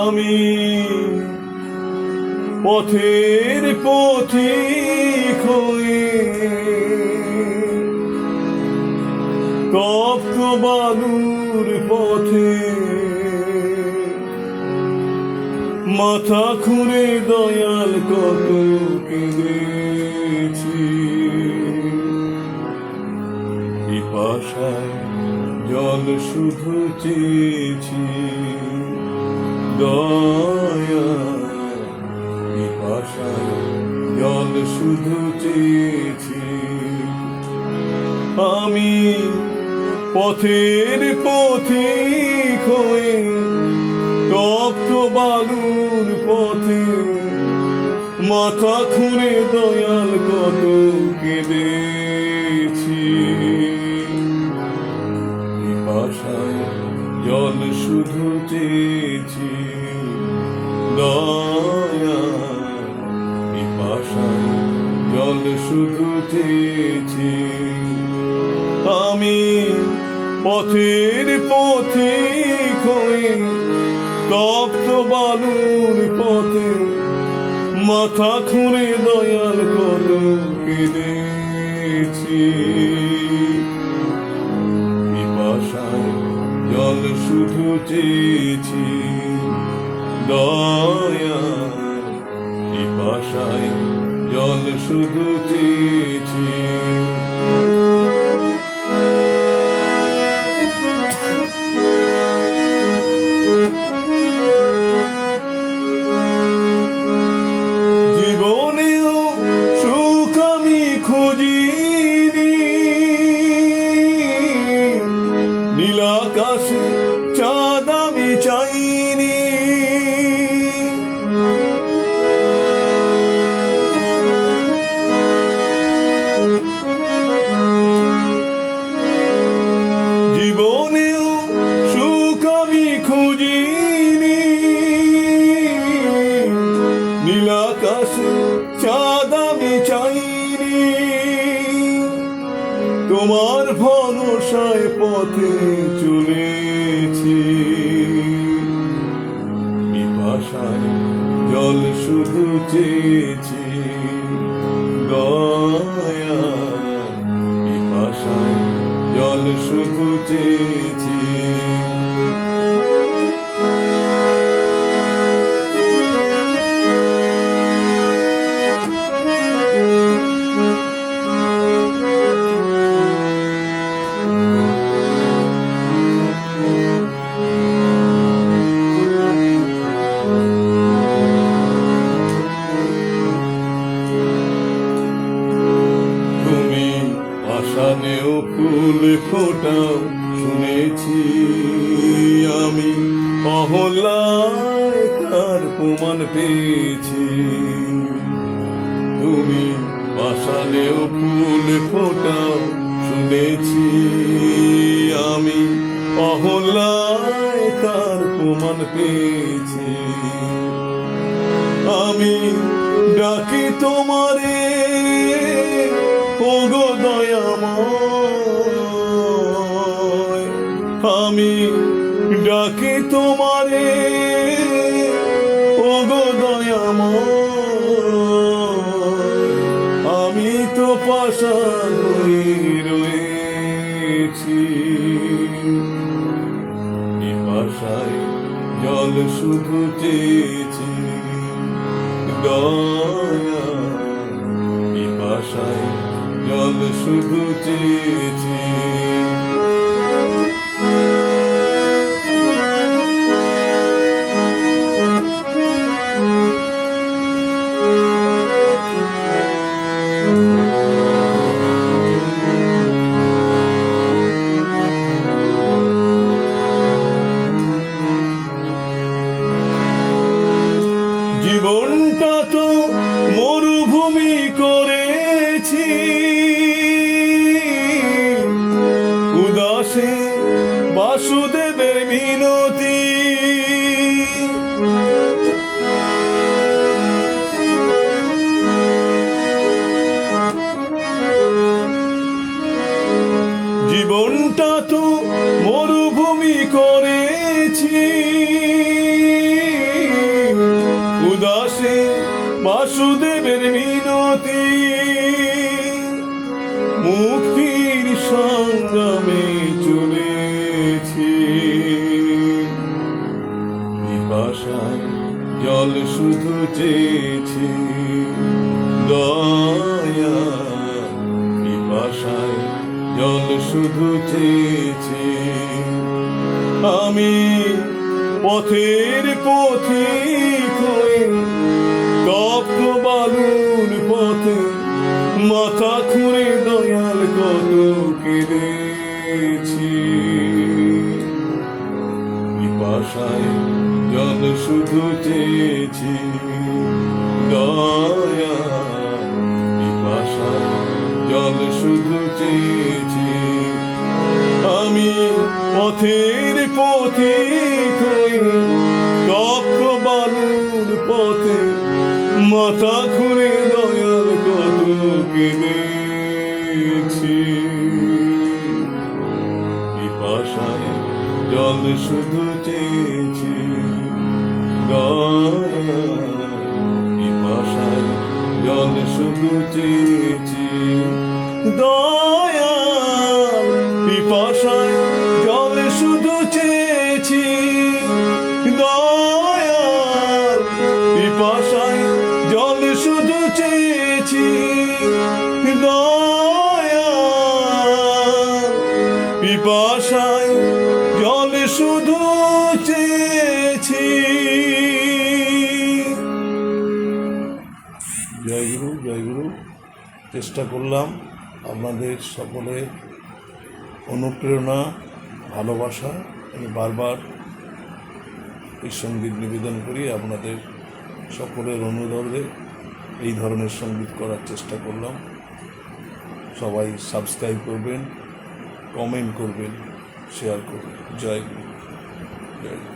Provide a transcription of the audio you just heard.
আমি পথের পথিক হয়ে তপ্ত বালুর পথে মাথা খুঁড়ে দয়াল কত কেঁদেছি। পিপাসায় জল শুধু চেয়েছি। দয়া জল শুধু চেয়েছি। আমি পথের পথিক হয়ে তপ্ত বালুর পথে মাথা খুঁড়ে দয়াল কত কেঁদেছি চেয়েছি দয়া পিপাসায় জল শুধু চেয়েছি আমি পথের পথে হয়ে তপ্ত বালুর পথে, মাথা খুঁড়ে দয়াল কত কেঁদেছি জল শুধু চেয়েছি দয়া পিপাসায়। জল শুধু চেয়েছি নীলাকাশে চাঁদ আমি তোমার ভরসায় পথে শুধু আসানেও ফুল ফোটাও, শুনেছি আমি। তার প্রমাণ পেয়েছি। তুমি আসানেও ফুল ফোটাও, শুনেছি আমি। অহলায় তার প্রমাণ পেয়েছি। আমি ডাকি তোমারে, ওগো আমি ডাকি তোমারে ওগো আমি তো হয়ে রয়েছি। পিপাসায় জল শুধু চেয়েছি। দয়া পিপাসায় জল শুধু চেয়েছি। জীবনটা তো পিপাসায় জল শুধু চেয়েছি। দয়া জল শুধু চেয়েছি। আমি পথের হয়ে তপ্ত বালুর পথে মাথা খুঁড়ে দয়াল কত পিপাসায় জল শুধু চেয়েছি দয়া পিপাসায় জল শুধু চেয়েছি আমি পথের পথে দক্ষ বালুর পথে, মাথা ঘুরে দয়াল কত কেঁদেছি পিপাসায় জল শুধু চেয়েছি পিপাসায় জল শুধু চেয়েছি দয়া পিপাসায় জল শুধু চেয়েছি দয়া পিপাসায় জল শুধু চেয়েছি দয়া জয় গুরু জয় গুরু চেষ্টা করলাম আপনাদের সকলের অনুপ্রেরণা, ভালোবাসা। আমি বারবার এই সংগীত নিবেদন করি, আপনাদের সকলের অনুরোধে এই ধরনের সংগীত করার চেষ্টা করলাম। সবাই সাবস্ক্রাইব করবেন কমেন্ট করবেন শেয়ার করবেন। জয় গুরু জয়